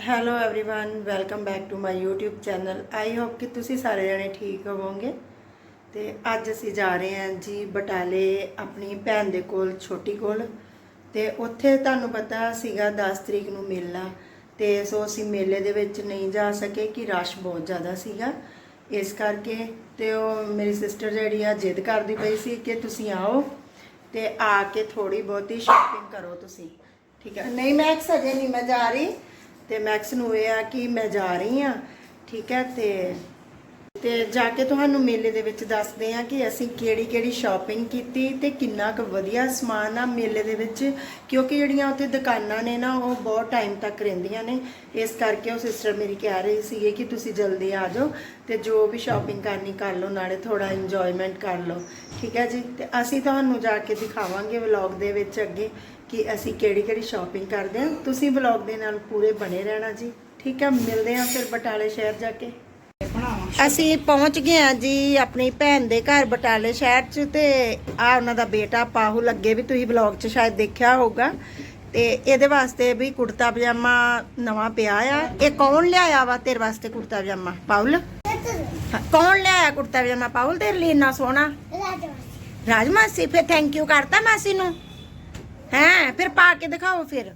hello everyone welcome back to my YouTube channel I hope ਕਿ ਤੁਸੀਂ ਸਾਰੇ ਜਣੇ ਠੀਕ ਹੋਵੋਗੇ ਤੇ ਅੱਜ ਅਸੀਂ ਜਾ ਰਹੇ ਹਾਂ ਜੀ ਬਟਾਲੇ ਆਪਣੀ ਭੈਣ ਦੇ ਕੋਲ ਛੋਟੀ ਕੋਲ ਤੇ ਉੱਥੇ ਤੁਹਾਨੂੰ ਪਤਾ ਸੀਗਾ 10 ਤਰੀਕ ਨੂੰ ਮੇਲਾ ਤੇ ਸੋ ਅਸੀਂ ਮੇਲੇ ਦੇ ਵਿੱਚ ਨਹੀਂ ਜਾ ਸਕੇ ਕਿ ਰਸ਼ ਬਹੁਤ ਜ਼ਿਆਦਾ ਸੀਗਾ ਇਸ ਕਰਕੇ ਤੇ ਉਹ ਮੇਰੀ ਸਿਸਟਰ ਜਿਹੜੀ ਆ ਜਿੱਦ ਕਰਦੀ ਪਈ ਸੀ ਕਿ ਤੁਸੀਂ ਆਓ ਤੇ ਆ ਕੇ ਥੋੜੀ ਬਹੁਤੀ ਸ਼ਾਪਿੰਗ ਕਰੋ ਤੁਸੀਂ ਠੀਕ ਹੈ ਨਹੀਂ ਮੈਕਸ ਅਜੇ ਨਹੀਂ ਮੈਂ ਜਾ ਰਹੀ ਤੇ ਮੈਕਸ ਨੂੰ ਇਹ ਆ ਕਿ ਮੈਂ ਜਾ ਰਹੀ ਆ ਠੀਕ ਹੈ, ਤੇ ਤੇ ਜਾ ਕੇ ਤੁਹਾਨੂੰ ਮੇਲੇ ਦੇ ਵਿੱਚ ਦੱਸਦੇ ਆ ਕਿ ਅਸੀਂ ਕਿਹੜੀ ਕਿਹੜੀ ਸ਼ਾਪਿੰਗ ਕੀਤੀ ਤੇ ਕਿੰਨਾ ਕੁ ਵਧੀਆ ਸਮਾਨ ਆ ਮੇਲੇ ਦੇ ਵਿੱਚ, ਕਿਉਂਕਿ ਜਿਹੜੀਆਂ ਉੱਥੇ ਦੁਕਾਨਾਂ ਨੇ ਨਾ, ਉਹ ਬਹੁਤ ਟਾਈਮ ਤੱਕ ਰਹਿੰਦੀਆਂ ਨੇ। ਇਸ ਕਰਕੇ ਉਹ ਸਿਸਟਰ ਮੇਰੀ ਕਹਿ ਰਹੀ ਸੀਗੇ ਕਿ ਤੁਸੀਂ ਜਲਦੀ ਆ ਜਾਓ ਤੇ ਜੋ ਵੀ ਸ਼ਾਪਿੰਗ ਕਰਨੀ ਕਰ ਲਓ, ਨਾਲੇ ਥੋੜਾ ਇੰਜੋਇਮੈਂਟ ਕਰ ਲਓ, ਠੀਕ ਹੈ ਜੀ? ਤੇ ਅਸੀਂ ਤੁਹਾਨੂੰ ਜਾ ਕੇ ਦਿਖਾਵਾਂਗੇ ਵਲੌਗ ਦੇ ਵਿੱਚ ਅੱਗੇ ਕਿ ਅਸੀਂ ਕਿਹੜੀ ਕਿਹੜੀ ਸ਼ਾਪਿੰਗ ਕਰਦੇ ਹਾਂ। ਤੁਸੀਂ ਵਲੌਗ ਦੇ ਨਾਲ ਪੂਰੇ ਬਣੇ ਰਹਿਣਾ ਜੀ। ਠੀਕ ਹੈ ਮਿਲਦੇ ਹਾਂ ਫਿਰ ਬਟਾਲੇ ਸ਼ਹਿਰ ਜਾ ਕੇ। ਅਸੀਂ ਪਹੁੰਚ ਗਏ ਹਾਂ ਜੀ ਆਪਣੀ ਭੈਣ ਦੇ ਘਰ ਬਟਾਲੇ ਸ਼ਹਿਰ 'ਚ ਤੇ ਆ ਉਹਨਾਂ ਦਾ ਬੇਟਾ ਪਾਹੂ ਲੱਗੇ ਵੀ ਤੁਸੀਂ ਵਲੌਗ 'ਚ ਸ਼ਾਇਦ ਦੇਖਿਆ ਹੋਊਗਾ। ਤੇ ਇਹਦੇ ਵਾਸਤੇ ਵੀ ਕੁੜਤਾ ਪਜਾਮਾ ਨਵਾਂ ਪਿਆ ਆ। ਇਹ ਕੌਣ ਲਿਆਇਆ ਵਾ ਤੇਰੇ ਵਾਸਤੇ ਕੁੜਤਾ ਪਜਾਮਾ ਪਾਉਲ ਕੌਣ ਲਿਆਇਆ ਕੁੜਤਾ ਪਜਾਮਾ ਪਾਉਲ ਤੇਰੇ ਲਈ ਇੰਨਾ ਸੋਹਣਾ। ਰਾਜ ਮਾਸੀ ਫਿਰ ਥੈਂਕ ਯੂ ਕਰਤਾ ਮਾਸੀ ਨੂੰ। ਹੈਂ ਫਿਰ ਪਾ ਕੇ ਦਿਖਾਓ ਫਿਰ।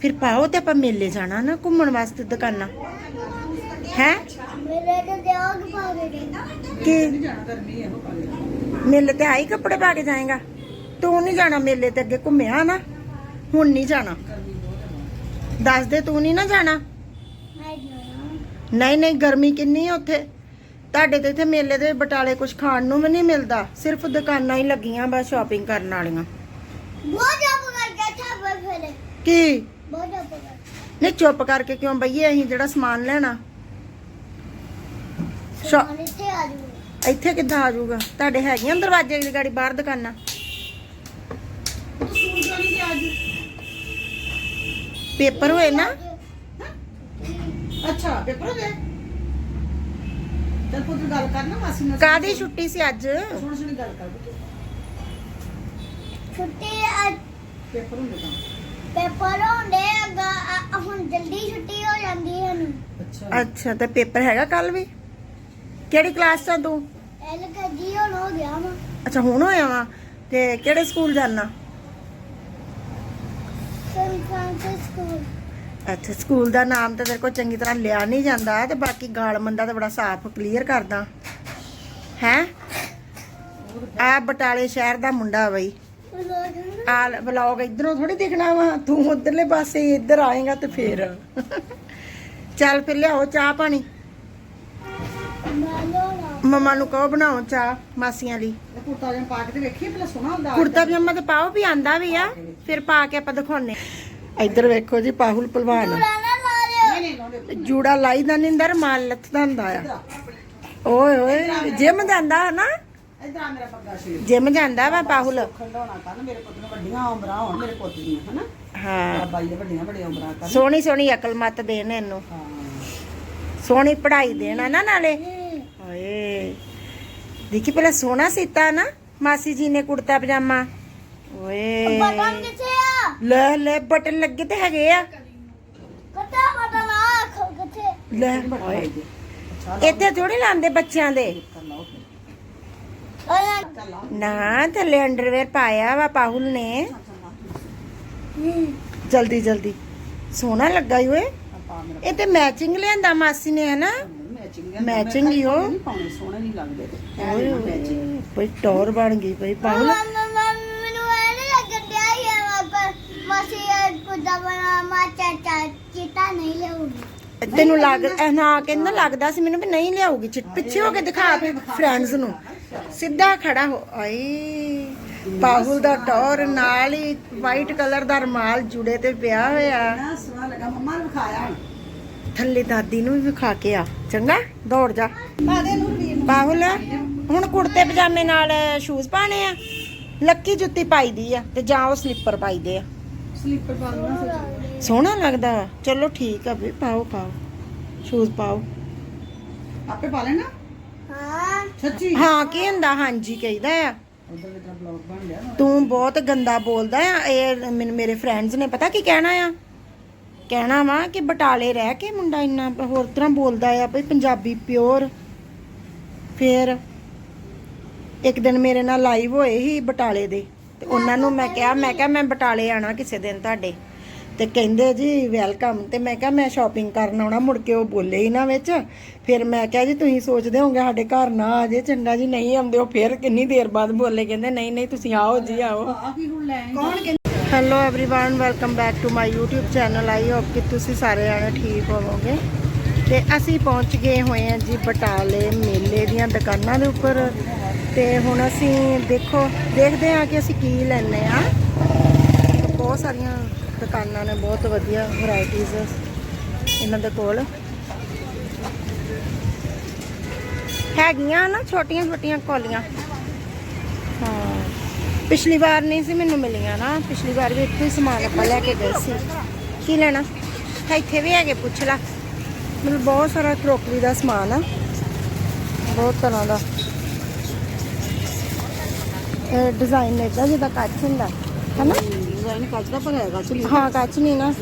ਫਿਰ ਪਾਓ ਤੇ ਆਪਾਂ ਮੇਲੇ ਜਾਣਾ ਨਾ ਘੁੰਮਣ ਵਾਸਤੇ ਦੁਕਾਨਾਂ। ਹੈ? ਮੇਰੇ ਤੇ ਦਿਆਗ ਪਾ ਦੇ ਕਿ ਮੇਲੇ ਤੇ ਆਈ ਕੱਪੜੇ ਪਾ ਕੇ ਜਾਏਗਾ? ਤੂੰ ਨਹੀਂ ਜਾਣਾ ਮੇਲੇ ਤੇ ਅੱਗੇ ਘੁੰਮਿਆ ਨਾ? ਹੁਣ ਨਹੀਂ ਜਾਣਾ। ਦੱਸ ਦੇ ਤੂੰ ਨਹੀਂ ਨਾ ਜਾਣਾ? ਨਹੀਂ ਨਹੀਂ ਗਰਮੀ ਕਿੰਨੀ ਹੈ ਉੱਥੇ। ਤੁਹਾਡੇ ਤੇ ਇੱਥੇ ਮੇਲੇ ਦੇ ਬਟਾਲੇ ਕੁਝ ਖਾਣ ਨੂੰ ਵੀ ਨਹੀਂ ਮਿਲਦਾ। ਸਿਰਫ ਦੁਕਾਨਾਂ ਹੀ ਲੱਗੀਆਂ ਬਸ ਸ਼ਾਪਿੰਗ ਕਰਨ ਵਾਲੀਆਂ। ਬਹੁਤ ਕੀ ਬਹੁਤ ਨਹੀਂ ਚੁੱਪ ਕਰਕੇ ਕਿਉਂ ਬਈਏ? ਅਸੀਂ ਜਿਹੜਾ ਸਮਾਨ ਲੈਣਾ। ਸ਼ਾ- ਸਮਾਨ ਇੱਥੇ ਆ ਜੂ ਇੱਥੇ ਕਿੱਦਾਂ ਆ ਜਾਊਗਾ? ਤੁਹਾਡੇ ਹੈਗੀਆਂ ਦਰਵਾਜ਼ੇ ਦੀ ਗਾੜੀ ਬਾਹਰ ਦੁਕਾਨਾਂ? ਪੇਪਰ ਹੋਏ ਨਾ? ਅੱਛਾ ਪੇਪਰ ਹੋ ਗਏ ਚੱਲ ਪੁੱਤ ਗੱਲ ਕਰ ਨਾ ਮਾਸੀ ਨਾਲ। ਕਾਦੀ ਛੁੱਟੀ ਸੀ ਅੱਜ? ਸੋਹਣੀ ਸੋਹਣੀ ਗੱਲ ਕਰ ਪੁੱਤ। ਛੁੱਟੀ ਅੱਜ ਪੇਪਰ ਹੁੰਦੇ ਤਾਂ? ਪੇਪਰ ਹੁੰਦੇ ਅੱਗਾ ਅ- ਹੁਣ ਜਲਦੀ ਛੁੱਟੀ ਹੋ ਜਾਂਦੀ ਹੈ ਨੂੰ ਅੱਛਾ। ਅੱਛਾ ਤੇ ਪੇਪਰ ਹੈਗਾ ਕੱਲ ਵੀ? ਕਿਹੜੀ ਕਲਾਸ ਚ ਆ ਤੂੰ? ਐਲ ਜੀ ਹੁਣ ਹੋ ਗਿਆ ਵਾ। ਅੱਛਾ ਹੁਣ ਹੋਇਆ ਵਾ? ਤੇ ਕਿਹੜੇ ਸਕੂਲ ਜਾਣਾ? Saint Francis school. ਅੱਛਾ ਸਕੂਲ ਦਾ ਨਾਮ ਤਾਂ ਤੇਰੇ ਕੋਲ ਚੰਗੀ ਤਰ੍ਹਾਂ ਲਿਆ ਨਹੀਂ ਜਾਂਦਾ ਤੇ ਬਾਕੀ ਗਾਲ ਮੰਦਾ ਤਾਂ ਬੜਾ ਸਾਫ਼ ਕਲੀਅਰ ਕਰਦਾ। ਹੈ? ਆ ਬਟਾਲੇ ਸ਼ਹਿਰ ਦਾ ਮੁੰਡਾ ਬਈ। ਆ ਵਲੌਗ ਇਧਰੋਂ ਥੋੜੀ ਦਿਖਣਾ ਵਾ ਤੂੰ ਉਧਰਲੇ ਪਾਸੇ ਇੱਧਰ ਆਏਗਾ ਤੇ ਫੇਰ। ਚੱਲ ਫਿਰ ਲਿਆਓ ਚਾਹ ਪਾਣੀ। ਮਮਾ ਨੂੰ ਕਹੋ ਬਣਾਓ ਚਾਹ ਮਾਸੀਆਂ ਲਈ। ਕੁੜਤਾ ਜਨ ਪਾ ਕੇ ਤੇ ਵੇਖੀਏ ਪਹਿਲਾਂ ਸੋਹਣਾ ਹੁੰਦਾ ਕੁੜਤਾ ਪਜਾਮਾ ਤੇ ਪਾਓ ਵੀ ਆਂਦਾ ਵੀ ਆ ਫਿਰ ਪਾ ਕੇ ਆਪਾਂ ਦਿਖਾਉਨੇ ਇੱਧਰ ਵੇਖੋ ਜੀ ਪਾਹੁਲ ਪਹਿਲਵਾਨ ਜੂੜਾ ਲਾਈਦਾ ਨਹੀਂ ਅੰਦਰ ਮਾਲ ਲੱਥਦਾ ਹੁੰਦਾ ਆ। ਓਏ ਓਏ ਜਿਮ ਜਾਂਦਾ ਨਾ ਇਧਰ ਆ ਮੇਰਾ ਪੱਗਾ ਸ਼ੇਰ ਜਿਮ ਜਾਂਦਾ ਵਾ ਪਾਹੁਲ ਖੰਡਾਉਣਾ ਕਰਨ ਮੇਰੇ ਪੁੱਤ ਨੂੰ ਵੱਡੀਆਂ ਉਮਰਾਂ ਹੋਣ ਮੇਰੇ ਪੁੱਤ ਦੀਆਂ ਹਨਾ? ਹਾਂ। ਬਾਬਾ ਜੀ ਦੇ ਵੱਡੀਆਂ ਵੱਡੀਆਂ ਉਮਰਾਂ ਕਰਨ ਸੋਹਣੀ ਸੋਹਣੀ ਅਕਲ ਮਤ ਦੇਣ ਇਹਨੂੰ। ਹਾਂ। ਸੋਹਣੀ ਪੜ੍ਹਾਈ ਦੇਣਾ ਨਾ ਨਾਲੇ। ਓਏ ਦੇਖੀ ਪਹਿਲਾਂ ਸੋਹਣਾ ਸੀਤਾ ਨਾ ਮਾਸੀ ਜੀ ਨੇ ਕੁੜਤਾ ਪਜਾਮਾ। ਓਏ। ਬਟਨ ਕਿੱਥੇ ਆ? ਲੈ ਲੈ ਬਟਨ ਲੱਗੇ ਤੇ ਹੈਗੇ ਆ। ਕਿੱਥੇ ਬਟਨ ਆ ਕਿੱਥੇ? ਲੈ ਓਏ। ਇੱਥੇ ਥੋੜੀ ਲਾਉਂਦੇ ਬੱਚਿਆਂ ਦੇ ਕਰ ਲਾਓ ਫਿਰ ਓਏ ਕਰ ਲਾਓ ਨਾ, ਥੱਲੇ ਅੰਡਰਵੇਅਰ ਪਾਇਆ ਵਾ ਪਾਹੁਲ ਨੇ। ਜਲਦੀ ਜਲਦੀ। ਸੋਹਣਾ ਲੱਗਾ ਈ ਓਏ। ਇਹ ਤੇ ਮੈਚਿੰਗ ਲਿਆਂਦਾ ਮਾਸੀ ਨੇ, ਹਨਾ? ਮੈਚਿੰਗ ਹੀ ਉਹ। ਪਾਉਣੇ ਸੋਹਣੇ ਨਹੀਂ ਲੱਗਦੇ ਓਏ ਓਏ ਭਈ ਟੌਰ ਬਣ ਗਈ ਭਈ ਪਾਹੁਲ। ਮੈਨੂੰ ਇਹ ਨੀ ਲੱਗਣ ਡਿਆ ਹੀ ਵਾਪਰ ਮਾਸੀ ਕੁਦਾ ਬਣਾ ਮਾ ਚਾਚਾ ਚਿੱਟਾ ਨਹੀਂ ਲਿਆਉਗੀ। ਤੈਨੂੰ ਲੱਗ ਇਹ ਨਾ ਕਹਿੰਦਾ ਲੱਗਦਾ ਸੀ ਮੈਨੂੰ ਵੀ ਨਹੀਂ ਲਿਆਉਗੀ ਚਿੱਟ ਪਿੱਛੇ ਹੋ ਕੇ ਦਿਖਾ ਆਪਣੇ ਫਰੈਂਡਸ ਨੂੰ। ਸਿੱਧਾ ਖੜਾ ਹੋ ਆਈ ਪਾਹੁਲ ਦਾ ਟੌਰ ਨਾਲ ਹੀ ਵਾਈਟ ਕਲਰ ਦਾ ਰਮਾਲ ਜੁੜੇ ਤੇ ਪਿਆ ਹੋਇਆ। ਨਾ ਸੋਹਣਾ ਲੱਗਾ ਮੰਮਾ ਨੇ ਵਿਖਾਇਆ ਹੁਣ। ਥੱਲੇ ਦਾਦੀ ਨੂੰ ਵੀ ਵਿਖਾ ਕੇ ਆ ਚੰਗਾ ਦੌੜ ਜਾ। ਦੇ ਪਾਹੁਲ ਹੁਣ ਕੁੜਤੇ ਪਜਾਮੇ ਨਾਲ ਸ਼ੂਜ਼ ਪਾਣੇ ਆ। ਲੱਕੀ ਜੁੱਤੀ ਪਾਈਦੀ ਆ ਤੇ ਜਾਂ ਉਹ ਸਲੀਪਰ ਪਾਈਦੇ ਆ। ਸਲੀਪਰ ਸੋਹਣਾ ਲੱਗਦਾ। ਚਲੋ ਠੀਕ ਆ ਵੀ ਪਾਓ ਪਾਓ। ਸ਼ੂਜ਼ ਪਾਓ। ਆਪੇ ਪਾ ਲੈਣਾ? ਹਾਂ। ਸੱਚੀ? ਹਾਂ ਕੀ ਹੁੰਦਾ? ਹਾਂਜੀ ਕਹੀਦਾ ਆ। ਉਧਰ ਵੀ ਤੇਰਾ ਬਲੌਗ ਬਣ ਗਿਆ ਨਾ। ਤੂੰ ਬਹੁਤ ਗੰਦਾ ਬੋਲਦਾ ਆ। ਇਹ ਮੈਨੂੰ ਮੇਰੇ ਫਰੈਂਡਸ ਨੇ ਪਤਾ ਕੀ ਕਹਿਣਾ ਆ? ਕਹਿਣਾ ਵਾ ਕਿ ਬਟਾਲੇ ਰਹਿ ਕੇ ਮੁੰਡਾ ਇੰਨਾ ਹੋਰ ਤਰ੍ਹਾਂ ਬੋਲਦਾ ਆ ਬਈ ਪੰਜਾਬੀ ਪਿਓਰ ਫਿਰ ਇੱਕ ਦਿਨ ਮੇਰੇ ਨਾਲ ਲਾਈਵ ਹੋਏ ਸੀ ਬਟਾਲੇ ਦੇ। ਤੇ ਉਹਨਾਂ ਨੂੰ ਮੈਂ ਕਿਹਾ ਮੈਂ ਕਿਹਾ ਮੈਂ ਬਟਾਲੇ ਆਣਾ ਕਿਸੇ ਦਿਨ ਤੁਹਾਡੇ ਤੇ ਕਹਿੰਦੇ ਜੀ ਵੈਲਕਮ ਤੇ ਮੈਂ ਕਿਹਾ ਮੈਂ ਸ਼ਾਪਿੰਗ ਕਰਨ ਆਉਣਾ ਮੁੜ ਕੇ ਉਹ ਬੋਲੇ ਹੀ ਨਾ ਵਿੱਚ ਫਿਰ ਮੈਂ ਕਿਹਾ ਜੀ ਤੁਸੀਂ ਸੋਚਦੇ ਹੋਗੇ ਸਾਡੇ ਘਰ ਨਾ ਆ ਜੇ ਚੰਗਾ ਜੀ ਨਹੀਂ ਆਉਂਦੇ ਉਹ ਫਿਰ ਕਿੰਨੀ ਦੇਰ ਬਾਅਦ ਬੋਲੇ ਕਹਿੰਦੇ ਨਹੀਂ ਨਹੀਂ ਤੁਸੀਂ ਆਓ ਜੀ ਆਓ ਆ ਕੀ ਹੁਣ ਲੈ ਕੌਣ hello everyone welcome back to my YouTube channel I hope ਕਿ ਤੁਸੀਂ ਸਾਰੇ ਜਾਣੇ ਠੀਕ ਹੋਵੋਗੇ ਤੇ ਅਸੀਂ ਪਹੁੰਚ ਗਏ ਹੋਏ ਹਾਂ ਜੀ ਬਟਾਲੇ ਮੇਲੇ ਦੀਆਂ ਦੁਕਾਨਾਂ ਦੇ ਉੱਪਰ ਤੇ ਹੁਣ ਅਸੀਂ ਦੇਖੋ, ਦੇਖਦੇ ਹਾਂ ਕਿ ਅਸੀਂ ਕੀ ਲੈਣੇ ਆ ਬਹੁਤ ਸਾਰੀਆਂ ਦੁਕਾਨਾਂ ਨੇ, ਬਹੁਤ ਵਧੀਆ ਵੈਰਾਈਟੀਆਂ ਇਹਨਾਂ ਦੇ ਕੋਲ। ਹੈਗੀਆਂ ਨਾ, ਛੋਟੀਆਂ ਛੋਟੀਆਂ ਕੋਲੀਆਂ। ਹਾਂ। ਪਿਛਲੀ ਵਾਰ ਨਹੀਂ ਸੀ, ਮੈਨੂੰ ਮਿਲੀਆਂ ਨਾ। ਪਿਛਲੀ ਵਾਰ ਵੀ ਇੱਥੋਂ ਹੀ ਸਮਾਨ ਆਪਾਂ ਲੈ ਕੇ ਗਏ ਸੀ। ਕੀ ਲੈਣਾ? ਇੱਥੇ ਵੀ ਹੈਗੇ, ਪੁੱਛ ਲਾ। ਮਤਲਬ ਬਹੁਤ ਸਾਰਾ ਕਰੋਕਰੀ ਦਾ ਸਮਾਨ ਆ। ਬਹੁਤ ਤਰ੍ਹਾਂ ਦਾ। ਡਿਜ਼ਾਈਨ ਇਦਾਂ ਜਿੱਦਾਂ ਕੱਚ ਹੁੰਦਾ ਹਨਾ? ਡਿਜ਼ਾਈਨ ਕੱਚ ਦਾ ਪਰ ਹੈਗਾ ਚਲੀ ਹਾਂ ਕੱਚ ਨਹੀਂ ਨਾ।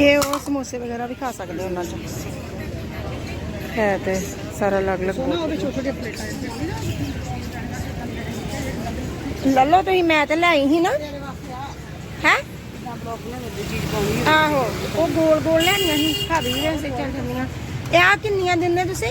ਇਹ ਉਹ ਸਮੋਸੇ ਵਗੈਰਾ ਵੀ ਖਾ ਸਕਦੇ ਉਹਨਾਂ ਚ। ਹੈ ਤੇ ਸਾਰਾ ਛੋਟੇ ਪਲੇਟਾਂ ਲੈ ਲਓ ਤੁਸੀਂ ਮੈਂ ਤੇ ਲਈ ਸੀ ਨਾ। ਹੈ? ਆਹੋ ਉਹ ਗੋਲ ਗੋਲ ਲੈਣੀਆਂ ਸੀ ਖਾਦੀ ਵੈਸੇ ਚੱਲ ਜਾਂਦੀਆਂ ਇਹ ਆ ਕਿੰਨੀਆਂ ਦਿੰਦੇ ਤੁਸੀਂ?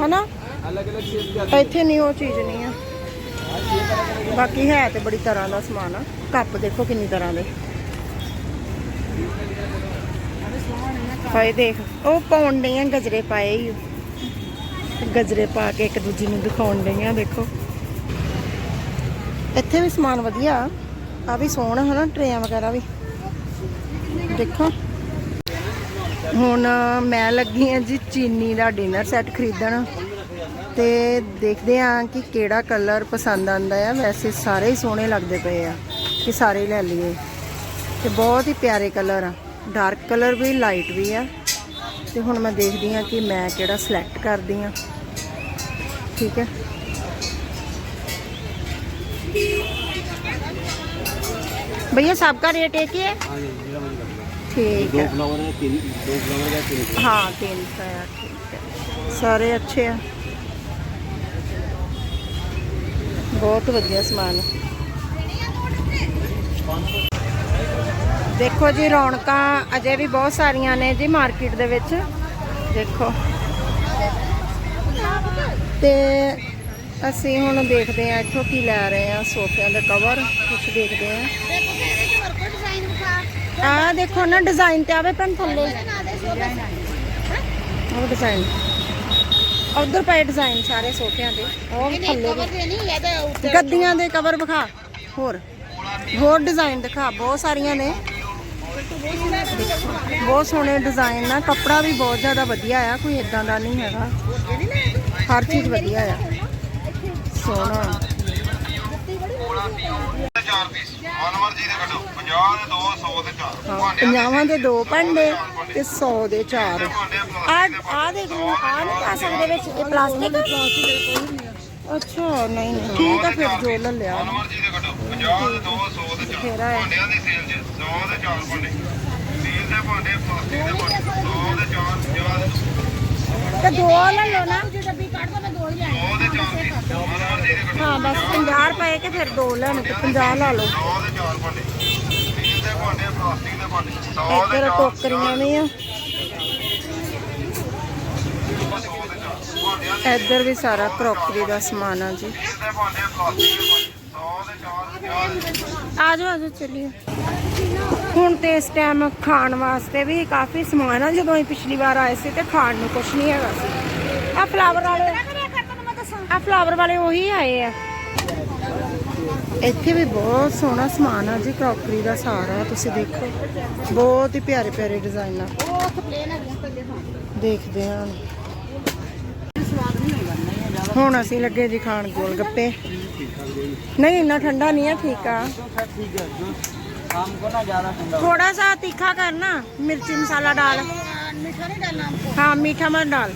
ਹਨਾ? ਇੱਥੇ ਨਹੀਂ, ਉਹ ਚੀਜ਼ ਨਹੀਂ ਆ। ਬਾਕੀ ਹੈ ਤੇ ਬੜੀ ਤਰ੍ਹਾਂ ਦਾ ਸਮਾਨ ਆ। ਕੱਪ ਦੇਖੋ ਕਿੰਨੀ ਤਰ੍ਹਾਂ ਦੇ। ਹਾਏ ਦੇਖ, ਉਹ ਪਾਉਣ ਡਈਆਂ ਗਜਰੇ ਪਾਏ ਹੀ ਗਜਰੇ ਪਾ ਕੇ ਇੱਕ ਦੂਜੀ ਨੂੰ ਦਿਖਾਉਣ ਡਈਆਂ, ਦੇਖੋ। ਇੱਥੇ ਵੀ ਸਮਾਨ ਵਧੀਆ ਆ ਵੀ ਸੋਹਣਾ, ਹਨਾ, ਟਰੇਆਂ ਵਗੈਰਾ ਵੀ। ਦੇਖੋ। ਹੁਣ ਮੈਂ ਲੱਗੀ ਹਾਂ ਜੀ ਚੀਨੀ ਦਾ ਡਿਨਰ ਸੈੱਟ ਖਰੀਦਣ ਤੇ ਦੇਖਦੇ ਹਾਂ ਕਿ ਕਿਹੜਾ ਕਲਰ ਪਸੰਦ ਆਂਦਾ ਆ ਵੈਸੇ ਸਾਰੇ ਹੀ ਸੋਹਣੇ ਲੱਗਦੇ ਪਏ ਆ ਕਿ ਸਾਰੇ ਹੀ ਲੈ ਲਈਏ ਤੇ ਬਹੁਤ ਹੀ ਪਿਆਰੇ ਕਲਰ ਆ ਡਾਰਕ ਕਲਰ ਵੀ ਲਾਈਟ ਵੀ ਆ ਤੇ ਹੁਣ ਮੈਂ ਦੇਖਦੀ ਹਾਂ ਕਿ ਮੈਂ ਕਿਹੜਾ ਸਿਲੈਕਟ ਕਰਦੀ ਹਾਂ ਠੀਕ ਹੈ भैया सबका रेट एक ही है हाँ जी मेरा मन कर ठीक दो है फ्लावर है तीन दो फ्लावर का तीन हाँ तीन का है ठीक है सारे अच्छे हैं ਬਹੁਤ ਵਧੀਆ ਸਮਾਨ ਦੇਖੋ ਜੀ ਰੌਣਕਾਂ ਅਜੇ ਵੀ ਬਹੁਤ ਸਾਰੀਆਂ ਨੇ ਜੀ ਮਾਰਕੀਟ ਦੇ ਵਿੱਚ ਦੇਖੋ ਤੇ ਅਸੀਂ ਹੁਣ ਦੇਖਦੇ ਹਾਂ ਇੱਥੋਂ ਕੀ ਲੈ ਰਹੇ ਹਾਂ ਸੋਫਿਆਂ ਦੇ ਕਵਰ ਕੁਝ ਦੇਖਦੇ ਹਾਂ ਆਹ ਦੇਖੋ ਨਾ ਡਿਜ਼ਾਈਨ ਤੇ ਆਵੇ ਪੈਣ ਥੱਲੇ। ਨਾ ਉਹ ਡਿਜ਼ਾਈਨ ਉਧਰ ਪਏ ਡਿਜ਼ਾਈਨ ਸਾਰੇ ਸੋਫਿਆਂ ਦੇ। ਉਹ ਥੱਲੇ ਵੀ। ਗੱਦੀਆਂ ਦੇ ਕਵਰ ਵਿਖਾ। ਹੋਰ। ਹੋਰ ਡਿਜ਼ਾਈਨ ਦਿਖਾ ਬਹੁਤ ਸਾਰੀਆਂ ਨੇ। ਬਹੁਤ ਸੋਹਣੇ ਡਿਜ਼ਾਈਨ ਆ। ਕੱਪੜਾ ਵੀ ਬਹੁਤ ਜ਼ਿਆਦਾ ਵਧੀਆ ਆ ਕੋਈ ਇਦਾਂ ਦਾ ਨਹੀਂ ਹੈਗਾ। ਹਰ ਚੀਜ਼ ਵਧੀਆ ਆ। ਸੋਹਣਾ। ਚਾਰ ਪੀਸ ਮਨਮਰਜੀ ਦੇ ਕੱਢੋ। 50 ਦੇ 2 100 ਦੇ 4 ਹਾਂ ਪੰਜਾਵਾਂ ਦੇ ਦੋ ਭਾਂਡੇ ਤੇ 100 ਦੇ ਚਾਰ। ਆ ਆ ਦੇਖ ਲਓ ਆ ਨਹੀਂ ਪਾ ਸਕਦੇ ਵਿੱਚ ਇਹ ਪਲਾਸਟਿਕ ਅੱਛਾ ਨਹੀਂ ਨਹੀਂ ਠੀਕ ਆ ਫਿਰ ਜੋ ਲੈ ਲਿਆ। ਮਨਮਰਜੀ ਦੇ ਕੱਢੋ। 50 ਦੇ 2 100 ਦੇ 4 ਫੇਰ ਆਏ ਭਾਂਡਿਆਂ ਦੀ ਸੇਲ 'ਚ। 100 ਦੇ 4 ਭਾਂਡੇ। ਸਟੀਲ ਦੇ ਭਾਂਡੇ ਪਲਾਸਟਿਕ ਦੇ ਭਾਂਡੇ। 100 ਦੇ 4 50 ਦੇ। ਤੇ ਦੋ ਲੈ ਲਓ ਨਾ। ਹੀ 100 ਦੇ। 4 ਪੀਸ ਮਨਮਰਜੀ ਦੇ ਕੱਢੋ ਹਾਂ ਬਸ 50 ਰੁਪਏ ਕੇ ਫਿਰ ਦੋ ਲੈਣ ਤੇ 50 ਲਾ ਲਓ। 100 ਦੇ 4 ਭਾਂਡੇ। ਸਟੀਲ ਦੇ ਭਾਂਡੇ ਪਲਾਸਟਿਕ ਦੇ ਭਾਂਡੇ। 100 ਦੇ ਇੱਧਰ 4 ਟੋਕਰੀਆਂ ਵੀ ਆ। 100 ਦੇ 4 ਭਾਂਡਿਆਂ ਦੇ ਇੱਧਰ ਵੀ ਸਾਰਾ ਕਰੋਕਰੀ ਦਾ ਸਮਾਨ ਆ ਜੀ। ਸਟੀਲ ਦੇ ਭਾਂਡੇ ਪਲਾਸਟਿਕ ਦੇ ਭਾਂਡੇ। 100 ਦੇ 4 50 ਆ ਜਾਓ ਆ ਜਾਓ ਚੱਲੀਏ। ਹੁਣ ਤੇ ਇਸ ਟਾਈਮ ਖਾਣ ਵਾਸਤੇ ਵੀ ਕਾਫੀ ਸਮਾਨ ਆ। ਜਦੋਂ ਅਸੀਂ ਪਿਛਲੀ ਵਾਰ ਆਏ ਸੀ ਤੇ ਖਾਣ ਨੂੰ ਕੁਝ ਨਹੀਂ ਹੈਗਾ ਸੀ। ਆ ਫਲਾਵਰ ਵਾਲੇ ਆ ਫਲਾਵਰ ਵਾਲੇ ਉਹੀ ਆਏ ਆ ਇੱਥੇ ਵੀ ਬਹੁਤ ਸੋਹਣਾ ਸਮਾਨ ਆ ਜੀ ਕਰੋਕਰੀ ਦਾ ਸਾਰਾ ਤੁਸੀਂ ਦੇਖੋ ਬਹੁਤ ਹੀ ਪਿਆਰੇ ਪਿਆਰੇ ਡਿਜ਼ਾਈਨ ਆ ਉਹ ਉੱਥੇ ਪਲੇਨ ਹੈਗੀਆਂ ਕੱਲੇ ਹਾਂ ਦੇਖਦੇ ਹਾਂ ਸਵਾਦ ਨਹੀਂ ਹੁੰਦਾ ਨਹੀਂ ਜ਼ਿਆਦਾ ਹੁਣ ਅਸੀਂ ਲੱਗੇ ਜੀ ਖਾਣ ਗੋਲ ਗੱਪੇ ਨਹੀਂ ਇੰਨਾ ਠੰਡਾ ਨਹੀਂ ਹੈ ਠੀਕ ਆ ठीक है जो शाम को ना ज़्यादा ठंडा थोड़ा सा तीखा करना मिर्ची मसाला डाल ਮਿੱਠਾ ਨਹੀਂ ਡਾਲਣਾ हमको हाँ मीठा मत डाल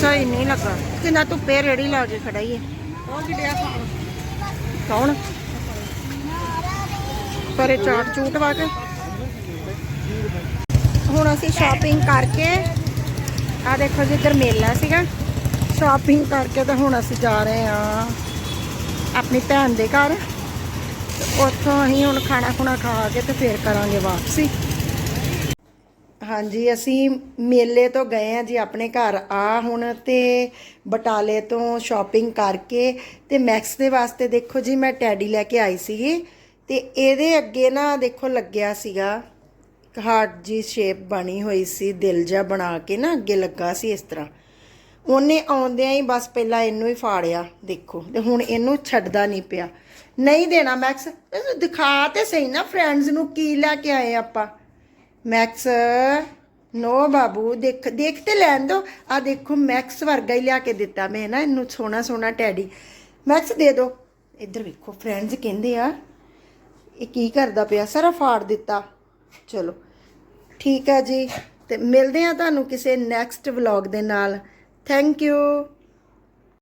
ਸਹੀ ਨਹੀਂ ਲੱਗਾ। ਕਿੰਨਾ ਧੁੱਪੇ ਰੇੜੀ ਲਾ ਕੇ ਖੜਾ ਹੀ ਹੈ ਕੌਣ? ਪਰੇ ਚਾਟ ਚੂਟ ਵਾ ਕੇ। ਹੁਣ ਅਸੀਂ ਸ਼ਾਪਿੰਗ ਕਰਕੇ ਆ ਦੇਖੋ ਜਿੱਧਰ ਮੇਲਾ ਸੀਗਾ। ਸ਼ਾਪਿੰਗ ਕਰਕੇ ਤਾਂ ਹੁਣ ਅਸੀਂ ਜਾ ਰਹੇ ਆ ਆਪਣੀ ਭੈਣ ਦੇ ਘਰ। ਉੱਥੋਂ ਅਸੀਂ ਹੁਣ ਖਾਣਾ ਖੁਣਾ ਖਾ ਕੇ ਤੇ ਫੇਰ ਕਰਾਂਗੇ ਵਾਪਸੀ। ਹਾਂਜੀ, ਅਸੀਂ ਮੇਲੇ ਤੋਂ ਗਏ ਆ ਜੀ ਆਪਣੇ ਘਰ। ਆ ਹੁਣ ਤੇ ਬਟਾਲੇ ਤੋਂ ਸ਼ਾਪਿੰਗ ਕਰਕੇ ਤੇ ਮੈਕਸ ਦੇ ਵਾਸਤੇ ਦੇਖੋ ਜੀ, ਮੈਂ ਟੈਡੀ ਲੈ ਕੇ ਆਈ ਸੀਗੀ ਤੇ ਇਹਦੇ ਅੱਗੇ ਨਾ ਦੇਖੋ ਲੱਗਿਆ ਸੀਗਾ ਇੱਕ ਹਾਰਟ ਜੀ ਸ਼ੇਪ ਬਣੀ ਹੋਈ ਸੀ, ਦਿਲ ਜਿਹਾ ਬਣਾ ਕੇ ਨਾ ਅੱਗੇ ਲੱਗਾ ਸੀ ਇਸ ਤਰ੍ਹਾਂ। ਉਹਨੇ ਆਉਂਦਿਆਂ ਹੀ ਬਸ ਪਹਿਲਾਂ ਇਹਨੂੰ ਹੀ ਫਾੜਿਆ, ਦੇਖੋ। ਤੇ ਹੁਣ ਇਹਨੂੰ ਛੱਡਦਾ ਨਹੀਂ ਪਿਆ। ਨਹੀਂ ਦੇਣਾ ਮੈਕਸ ਦਿਖਾ ਤੇ ਸਹੀ ਨਾ ਫਰੈਂਡਸ ਨੂੰ ਕੀ ਲੈ ਕੇ ਆਏ ਆਪਾਂ। ਮੈਕਸ ਨੋ ਬਾਬੂ, ਦੇਖ ਦੇਖ ਤੇ ਲੈਣ ਦੋ। ਆ ਦੇਖੋ ਮੈਕਸ ਵਰਗਾ ਹੀ ਲਿਆ ਕੇ ਦਿੱਤਾ ਮੈਂ ਨਾ, ਇਹਨੂੰ ਸੋਹਣਾ ਸੋਹਣਾ ਟੈਡੀ। ਮੈਕਸ ਦੇ ਦੋ। ਇੱਧਰ ਵੇਖੋ ਫਰੈਂਡਸ ਕਹਿੰਦੇ ਆ, ਇਹ ਕੀ ਕਰਦਾ ਪਿਆ? ਸਾਰਾ ਫਾੜ ਦਿੱਤਾ। ਚਲੋ, ਠੀਕ ਹੈ ਜੀ। ਤੇ ਮਿਲਦੇ ਆ ਤੁਹਾਨੂੰ ਕਿਸੇ ਨੈਕਸਟ ਵਲੌਗ ਦੇ ਨਾਲ। Thank you